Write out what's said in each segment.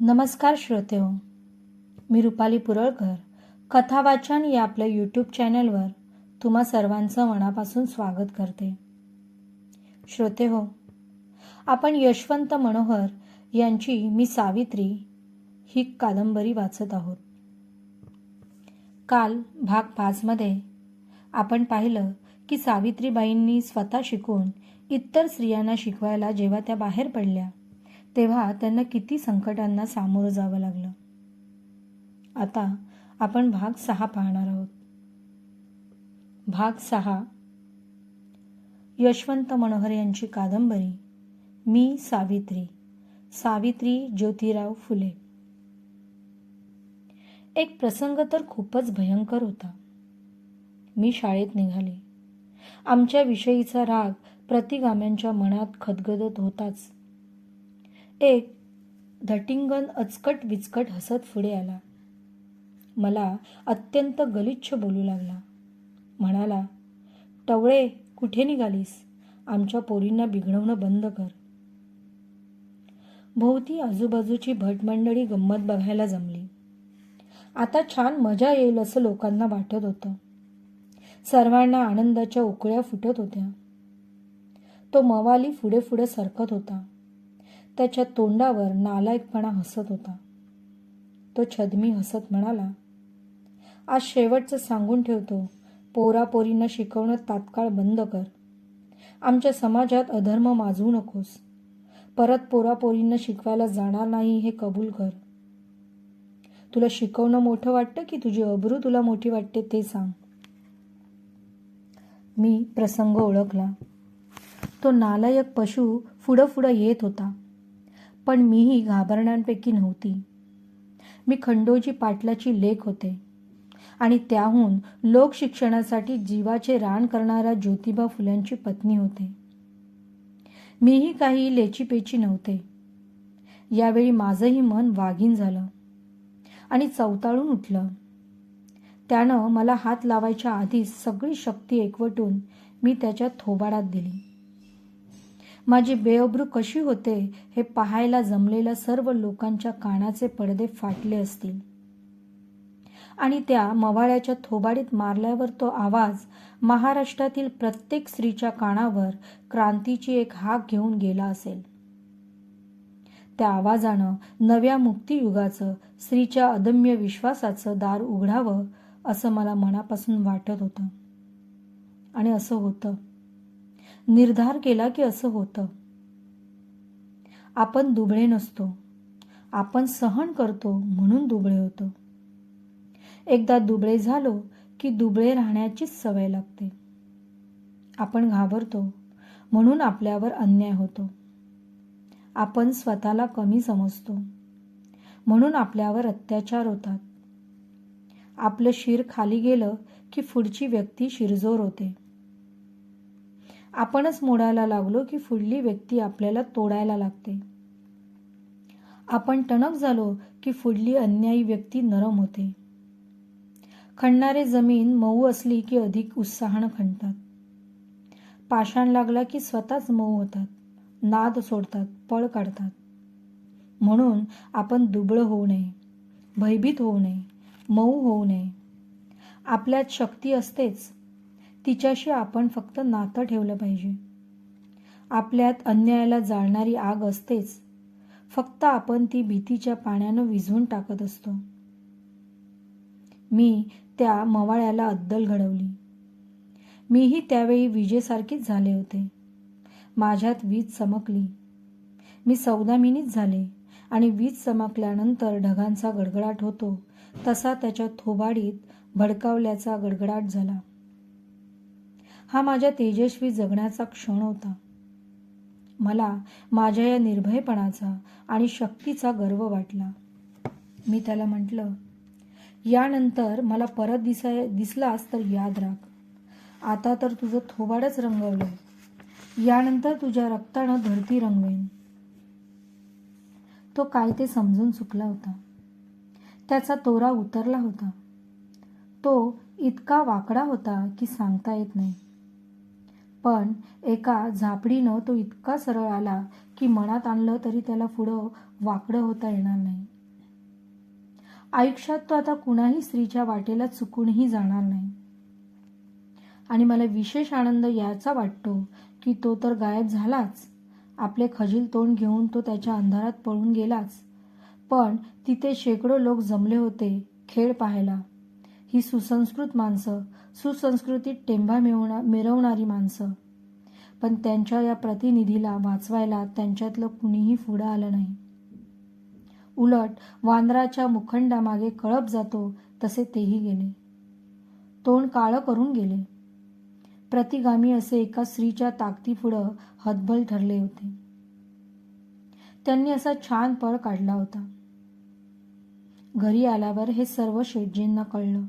नमस्कार श्रोते हो. मी रुपाली पुरळकर. कथा वाचन या आपल्या यूट्यूब चॅनलवर तुम्हा सर्वांचं मनापासून स्वागत करते. श्रोते हो आपण यशवंत मनोहर यांची मी सावित्री ही कादंबरी वाचत आहोत. काल भाग पाचमध्ये आपण पाहिलं की सावित्रीबाईंनी स्वतः शिकून इतर स्त्रियांना शिकवायला जेव्हा त्या बाहेर पडल्या तेव्हा त्यांना किती संकटांना सामोरं जावं लागलं. आता आपण भाग सहा पाहणार आहोत. भाग सहा. यशवंत मनोहर यांची कादंबरी मी सावित्री सावित्री ज्योतिराव फुले. एक प्रसंग तर खूपच भयंकर होता. मी शाळेत निघाले. आमच्या विषयीचा राग प्रतिगाम्यांच्या मनात खदगदत होताच. एक धटिंगन अचकट विचकट हसत पुढे आला. मला अत्यंत गलिच्छ बोलू लागला. म्हणाला टवळे कुठे निघालीस? आमच्या पोरींना बिघडवणं बंद कर. भोवती आजूबाजूची भटमंडळी गंमत बघायला जमली. आता छान मजा येईल असं लोकांना वाटत होतं. सर्वांना आनंदाच्या उकळ्या फुटत होत्या. तो मवाली पुढे पुढे सरकत होता. त्याच्या तोंडावर नालायकपणा हसत होता. तो छदमी हसत म्हणाला आज शेवटचं सांगून ठेवतो. पोरापोरींना शिकवणं तात्काळ बंद कर. आमच्या समाजात अधर्म माजवू नकोस. परत पोरापोरींना शिकवायला जाणार नाही हे कबूल कर. तुला शिकवणं मोठं वाटतं की तुझी अब्रू तुला मोठी वाटते ते सांग. मी प्रसंग ओळखला. तो नालायक पशु पुढं पुढं येत होता. पण मीही घाबरण्यांपैकी नव्हती. मी खंडोजी पाटलाची लेख होते. आणि त्याहून लोकशिक्षणासाठी जीवाचे रान करणाऱ्या ज्योतिबा फुल्यांची पत्नी होते. मीही काही लेचीपेची नव्हते. यावेळी माझंही मन वाघीन झालं आणि चवताळून उठलं. त्यानं मला हात लावायच्या आधीच सगळी शक्ती एकवटून मी त्याच्या थोबाडात दिली. माझी बेअब्रू कशी होते हे पाहायला जमलेल्या सर्व लोकांच्या कानाचे पडदे फाटले असतील. आणि त्या मवाळ्याच्या थोबाडीत मारल्यावर तो आवाज महाराष्ट्रातील प्रत्येक स्त्रीच्या कानावर क्रांतीची एक हाक घेऊन गेला असेल. त्या आवाजानं नव्या मुक्तियुगाचं स्त्रीच्या अदम्य विश्वासाचं दार उघडावं असं मला मनापासून वाटत होतं. आणि असं होतं. निर्धार केला की असं होतं. आपण दुबळे नसतो. आपण सहन करतो म्हणून दुबळे होतो. एकदा दुबळे झालो की दुबळे राहण्याचीच सवय लागते. आपण घाबरतो म्हणून आपल्यावर अन्याय होतो. आपण स्वतःला कमी समजतो म्हणून आपल्यावर अत्याचार होतात. आपलं शिर खाली गेलं की पुढची व्यक्ती शिरजोर होते. आपणच मोडायला लागलो की फुडली व्यक्ती आपल्याला तोडायला लागते. आपण टणक झालो की फुडली अन्यायी व्यक्ती नरम होते. खणणारे जमीन मऊ असली की अधिक उत्साहानं खणतात. पाषाण लागला की स्वतःच मऊ होतात. नाद सोडतात पळ काढतात. म्हणून आपण दुबळं होऊ नये भयभीत होऊ नये मऊ होऊ नये. आपल्यात शक्ती असतेच. तिच्याशी आपण फक्त नातं ठेवलं पाहिजे. आपल्यात अन्यायाला जाळणारी आग असतेच. फक्त आपण ती भीतीच्या पाण्यानं विझवून टाकत असतो. मी त्या मवाळ्याला अद्दल घडवली. मीही त्यावेळी विजेसारखीच झाले होते. माझ्यात वीज चमकली. मी सौदामिनीच झाले आणि वीज चमकल्यानंतर ढगांचा गडगडाट होतो तसा त्याच्या थोबाडीत भडकावल्याचा गडगडाट झाला. हा माझ्या तेजस्वी जगण्याचा क्षण होता. मला माझ्या या निर्भयपणाचा आणि शक्तीचा गर्व वाटला. मी त्याला म्हटलं यानंतर मला परत दिसाय दिसलास तर याद राख. आता तर तुझं थोबाडच रंगवलंय. यानंतर तुझ्या रक्तानं धरती रंगवेन. तो काय ते समजून चुकला होता. त्याचा तोरा उतरला होता. तो इतका वाकडा होता की सांगता येत नाही. पण एका झापडीनं तो इतका सरळ आला की मनात आणलं तरी त्याला पुढं वाकडं होता येणार नाही. आयुष्यात तो आता कुणाही स्त्रीच्या वाटेला चुकूनही जाणार नाही. आणि मला विशेष आनंद याचा वाटतो की तो तर गायब झालाच. आपले खजील तोंड घेऊन तो त्याच्या अंधारात पळून गेलाच. पण तिथे शेकडो लोक जमले होते खेळ पाहायला. ही सुसंस्कृत माणसं सुसंस्कृतीत टेंभा मिळवणा मिरवणारी माणसं. पण त्यांच्या या प्रतिनिधीला वाचवायला त्यांच्यातलं कुणीही पुढं आलं नाही. उलट वांद्राच्या मुखंडामागे कळप जातो तसे तेही गेले. तोंड काळं करून गेले. प्रतिगामी असे एका स्त्रीच्या ताकदीपुढं हतबल ठरले होते. त्यांनी असा छान पळ काढला होता. घरी आल्यावर हे सर्व शेटजींना कळलं.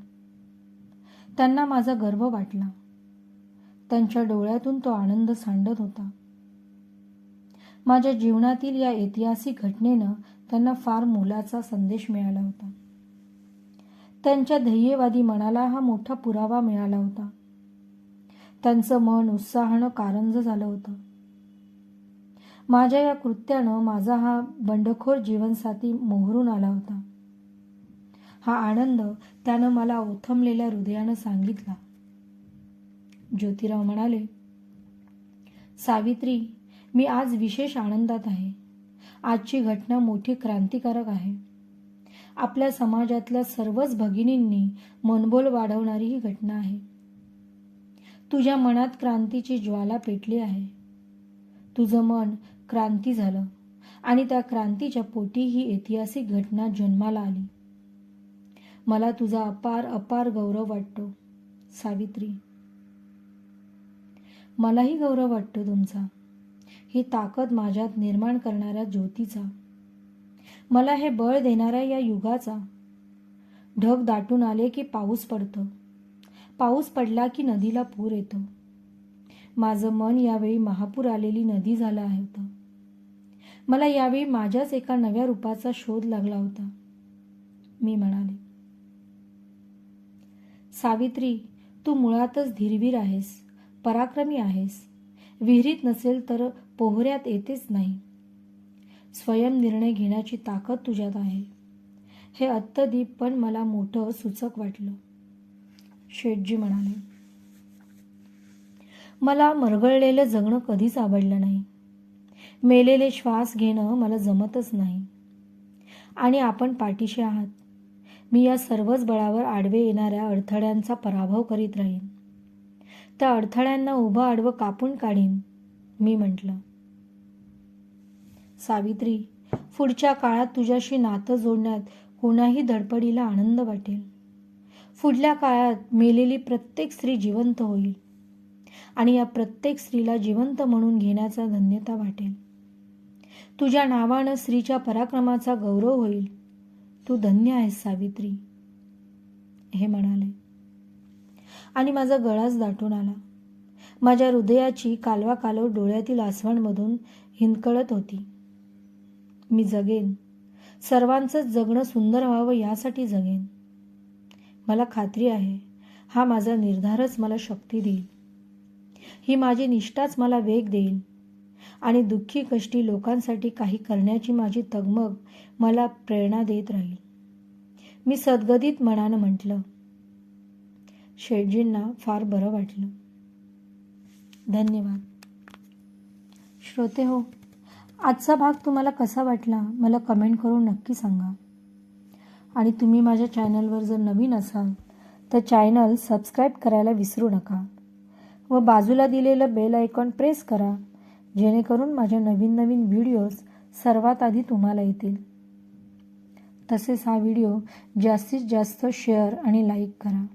त्यांना माझा गर्व वाटला. त्यांच्या डोळ्यातून तो आनंद सांडत होता. माझ्या जीवनातील या ऐतिहासिक घटनेनं त्यांना फार मोलाचा संदेश मिळाला होता. त्यांच्या ध्येयवादी मनाला हा मोठा पुरावा मिळाला होता. त्यांचं मन उत्साहानं कारंज झालं होतं. माझ्या या कृत्यानं माझा हा बंडखोर जीवनसाथी मोहरून आला होता. हा आनंद त्यानं मला ओथंबलेल्या हृदयानं सांगितला. ज्योतिराव म्हणाले सावित्री मी आज विशेष आनंदात आहे. आजची घटना मोठी क्रांतिकारक आहे. आपल्या समाजातल्या सर्वच भगिनींनी मनबोल वाढवणारी ही घटना आहे. तुझ्या मनात क्रांतीची ज्वाला पेटली आहे. तुझं मन क्रांती झालं आणि त्या क्रांतीच्या पोटी ही ऐतिहासिक घटना जन्माला आली. मला तुझा अपार अपार गौरव वाटतो सावित्री. मलाही गौरव वाटतो तुमचा. ही ताकद माझ्यात निर्माण करणाऱ्या ज्योतीचा. मला हे बळ देणाऱ्या या युगाचा. ढग दाटून आले की पाऊस पडतो. पाऊस पडला की नदीला पूर येतो. माझं मन यावेळी महापूर आलेली नदी झालं आहे होतं. मला यावेळी माझ्याच एका नव्या रूपाचा शोध लागला होता. मी म्हणाले सावित्री तू मुळातच धीरवीर आहेस पराक्रमी आहेस. विहिरीत नसेल तर पोहऱ्यात येतेच नाही. स्वयं निर्णय घेण्याची ताकद तुझ्यात आहे. हे अत्तदीप पण मला मोठं सूचक वाटलं. शेठजी म्हणाले मला मरगळलेलं जगणं कधीच आवडलं नाही. मेलेले श्वास घेणं मला जमतच नाही. आणि आपण पाठीशी आहात. मी या सर्वच बळावर आडवे येणाऱ्या अडथळ्यांचा पराभव करीत राहीन. त्या अडथळ्यांना उभं आडवं कापून काढीन मी म्हटलं. सावित्री पुढच्या काळात तुझ्याशी नातं जोडण्यात कोणाही धडपडीला आनंद वाटेल. पुढल्या काळात मेलेली प्रत्येक स्त्री जिवंत होईल आणि या प्रत्येक स्त्रीला जिवंत म्हणून घेण्याचा धन्यता वाटेल. तुझ्या नावानं स्त्रीच्या पराक्रमाचा गौरव होईल. तू धन्य आहेस सावित्री. हे म्हणाले. आणि माझा गळाच दाटून आला. माझ्या हृदयाची कालवा कालव डोळ्यातील आसवणमधून हिंदकळत होती. मी जगेन. सर्वांचंच जगणं सुंदर व्हावं यासाठी जगेन. मला खात्री आहे हा माझा निर्धारच मला शक्ती देईल. ही माझी निष्ठाच मला वेग देईल. आणि दुःखी कष्टी लोकांसाठी काही करण्याची माझी तगमग मला प्रेरणा देत राहील. मी सद्गदित मनानं म्हटलं शेठजींना फार बरं वाटलं. धन्यवाद. श्रोते हो आजचा भाग तुम्हाला कसा वाटला मला कमेंट करून नक्की सांगा. आणि तुम्ही माझ्या चॅनलवर जर नवीन असाल तर चॅनल सबस्क्राईब करायला विसरू नका व बाजूला दिलेलं बेल आयकॉन प्रेस करा जेणेकरून माझ्या नवीन नवीन व्हिडिओज सर्वात आधी तुम्हाला येतील. तसेच हा व्हिडिओ जास्तीत जास्त शेअर आणि लाईक करा.